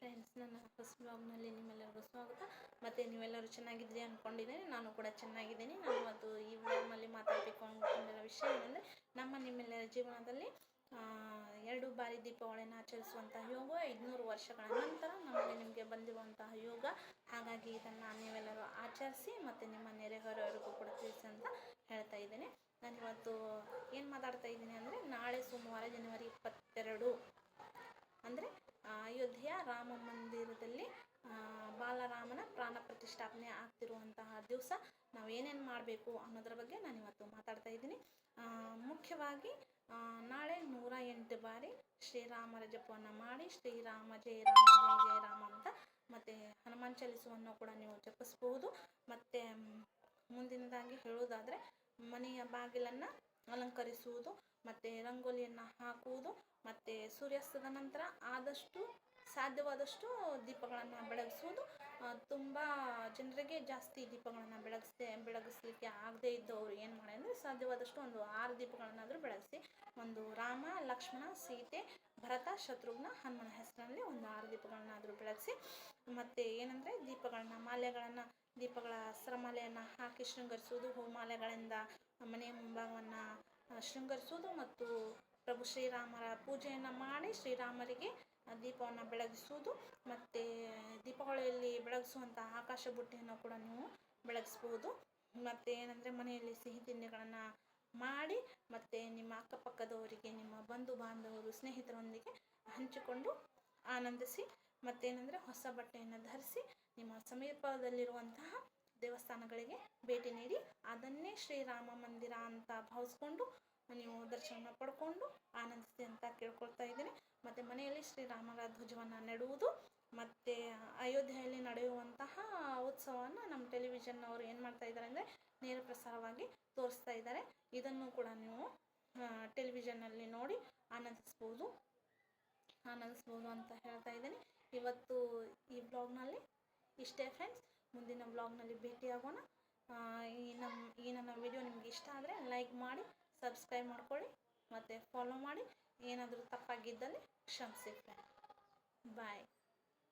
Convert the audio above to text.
Friends ನನ್ನ first ಬ್ಲಾಗ್ನಲ್ಲಿ ನಿಮ್ಮೆಲ್ಲರಿಗೂ ಸ್ವಾಗತ. ಮತ್ತು ನೀವೆಲ್ಲರೂ ಚೆನ್ನಾಗಿದ್ದೀರಿ ಅಂದ್ಕೊಂಡಿದ್ದೀನಿ ನಾನು ಕೂಡ ಚೆನ್ನಾಗಿದ್ದೀನಿ. ನಾನು ಇವತ್ತು ಈ ಬ್ಲಾಗ್ನಲ್ಲಿ ಮಾತಾಡಬೇಕು ಅಂದ್ಕೊಂಡಿರೋ ವಿಷಯ ಏನಂದರೆ, ನಮ್ಮ ನಿಮ್ಮೆಲ್ಲರ ಜೀವನದಲ್ಲಿ ಎರಡು ಬಾರಿ ದೀಪಾವಳಿಯನ್ನು ಆಚರಿಸುವಂತಹ ಯೋಗ, ಐದುನೂರು ವರ್ಷಗಳ ನಂತರ ನಮಗೆ ನಿಮಗೆ ಬಂದಿರುವಂತಹ ಯೋಗ. ಹಾಗಾಗಿ ಇದನ್ನು ನೀವೆಲ್ಲರೂ ಆಚರಿಸಿ ಮತ್ತು ನಿಮ್ಮ ನೆರೆಹೊರೆಯವರಿಗೂ ಕೂಡ ತಿಳಿಸಿ ಅಂತ ಹೇಳ್ತಾ ಇದ್ದೀನಿ. ನಾನು ಇವತ್ತು ಏನು ಮಾತಾಡ್ತಾ ಇದ್ದೀನಿ ಅಂದರೆ, ನಾಳೆ ಸೋಮವಾರ ಜನವರಿ ಇಪ್ಪತ್ತೆರಡು ರಾಮ ಮಂದಿರದಲ್ಲಿ ಬಾಲರಾಮನ ಪ್ರಾಣ ಪ್ರತಿಷ್ಠಾಪನೆ ಆಗ್ತಿರುವಂತಹ ದಿವಸ ನಾವು ಏನೇನು ಮಾಡಬೇಕು ಅನ್ನೋದ್ರ ಬಗ್ಗೆ ನಾನು ಇವತ್ತು ಮಾತಾಡ್ತಾ ಇದ್ದೀನಿ. ಮುಖ್ಯವಾಗಿ ನಾಳೆ ನೂರ ಎಂಟು ಬಾರಿ ಶ್ರೀರಾಮರ ಜಪವನ್ನು ಮಾಡಿ ಶ್ರೀರಾಮ ಜಯ ರಾಮ ಜಯ ಜಯ ರಾಮ ಅಂತ ಮತ್ತು ಹನುಮಾನ್ ಚಾಲಿಸವನ್ನು ಕೂಡ ನೀವು ಜಪಿಸ್ಬೋದು ಮತ್ತು ಮುಂದಿನದಾಗಿ ಹೇಳುವುದಾದರೆ, ಮನೆಯ ಬಾಗಿಲನ್ನು ಅಲಂಕರಿಸುವುದು, ಮತ್ತು ರಂಗೋಲಿಯನ್ನು ಹಾಕುವುದು, ಮತ್ತು ಸೂರ್ಯಾಸ್ತದ ನಂತರ ಆದಷ್ಟು ಸಾಧ್ಯವಾದಷ್ಟು ದೀಪಗಳನ್ನು ಬೆಳಗಿಸುವುದು. ತುಂಬ ಜನರಿಗೆ ಜಾಸ್ತಿ ದೀಪಗಳನ್ನು ಬೆಳಗಿಸ್ದೆ ಬೆಳಗಿಸ್ಲಿಕ್ಕೆ ಆಗದೇ ಇದ್ದವರು ಏನು ಮಾಡಿ ಅಂದರೆ ಸಾಧ್ಯವಾದಷ್ಟು ಒಂದು ಆರು ದೀಪಗಳನ್ನಾದರೂ ಬೆಳಗಿಸಿ, ಒಂದು ರಾಮ, ಲಕ್ಷ್ಮಣ, ಸೀತೆ, ಭರತ, ಶತ್ರುಘ್ನ, ಹನುಮನ ಹೆಸರಿನಲ್ಲಿ ಒಂದು ಆರು ದೀಪಗಳನ್ನಾದರೂ ಬೆಳಗಿಸಿ, ಮತ್ತು ಏನಂದರೆ ದೀಪಗಳನ್ನ, ಮಾಲೆಗಳನ್ನು, ದೀಪಗಳ ಸರಮಾಲೆಯನ್ನು ಹಾಕಿ ಶೃಂಗರಿಸುವುದು, ಹೂಮಾಲೆಗಳಿಂದ ಮನೆಯ ಮುಂಭಾಗವನ್ನು ಶೃಂಗರಿಸುವುದು ಮತ್ತು ಪ್ರಭು ಶ್ರೀರಾಮರ ಪೂಜೆಯನ್ನು ಮಾಡಿ ಶ್ರೀರಾಮರಿಗೆ ದೀಪವನ್ನು ಬೆಳಗಿಸುವುದು. ಮತ್ತು ದೀಪಾವಳಿಯಲ್ಲಿ ಬೆಳಗಿಸುವಂಥ ಆಕಾಶ ಬುಟ್ಟಿಯನ್ನು ಕೂಡ ನೀವು ಬೆಳಗಿಸ್ಬೋದು. ಮತ್ತು ಏನಂದರೆ ಮನೆಯಲ್ಲಿ ಸಿಹಿ ತಿಂಡಿಗಳನ್ನು ಮಾಡಿ, ಮತ್ತು ನಿಮ್ಮ ಅಕ್ಕಪಕ್ಕದವರಿಗೆ, ನಿಮ್ಮ ಬಂಧು ಬಾಂಧವರು, ಸ್ನೇಹಿತರೊಂದಿಗೆ ಹಂಚಿಕೊಂಡು ಆನಂದಿಸಿ, ಮತ್ತೇನೆಂದರೆ ಹೊಸ ಬಟ್ಟೆಯನ್ನು ಧರಿಸಿ, ನಿಮ್ಮ ಸಮೀಪದಲ್ಲಿರುವಂತಹ ದೇವಸ್ಥಾನಗಳಿಗೆ ಭೇಟಿ ನೀಡಿ ಅದನ್ನೇ ಶ್ರೀರಾಮ ಮಂದಿರ ಅಂತ ಭಾವಿಸ್ಕೊಂಡು ನೀವು ದರ್ಶನ ಪಡ್ಕೊಂಡು ಆನಂದಿಸಿ ಅಂತ ಕೇಳ್ಕೊಳ್ತಾ ಇದ್ದೀನಿ. ಮತ್ತು ಮನೆಯಲ್ಲಿ ಶ್ರೀರಾಮರ ಧ್ವಜವನ್ನು ನೆಡುವುದು, ಮತ್ತು ಅಯೋಧ್ಯೆಯಲ್ಲಿ ನಡೆಯುವಂತಹ ಉತ್ಸವವನ್ನು ನಮ್ಮ ಟೆಲಿವಿಷನ್ ಅವರು ಏನು ಮಾಡ್ತಾ ಇದ್ದಾರೆ ಅಂದರೆ ನೇರ ಪ್ರಸಾರವಾಗಿ ತೋರಿಸ್ತಾ ಇದ್ದಾರೆ. ಇದನ್ನು ಕೂಡ ನೀವು ಟೆಲಿವಿಷನ್ನಲ್ಲಿ ನೋಡಿ ಆನಂದಿಸ್ಬೋದು. ಆನಂದಿಸ್ಬೋದು ಅಂತ ಹೇಳ್ತಾ ಇದ್ದೀನಿ. ಇವತ್ತು ಈ ಬ್ಲಾಗ್ನಲ್ಲಿ ಇಷ್ಟೇ ಫ್ರೆಂಡ್ಸ್ ಮುಂದಿನ ಬ್ಲಾಗ್ನಲ್ಲಿ ಭೇಟಿಯಾಗೋಣ. ಈ ನಮ್ಮ ಈ ನನ್ನ ವಿಡಿಯೋ ನಿಮ್ಗೆ ಇಷ್ಟ ಆದರೆ ಲೈಕ್ ಮಾಡಿ, ಸಬ್ಸ್ಕ್ರೈಬ್ ಮಾಡ್ಕೊಳ್ಳಿ, ಮತ್ತು ಫಾಲೋ ಮಾಡಿ. ಏನಾದರೂ ತಪ್ಪಾಗಿದ್ದಲ್ಲಿ ಕ್ಷಮಿಸಿ ಫ್ರೆಂಡ್ ಬಾಯ್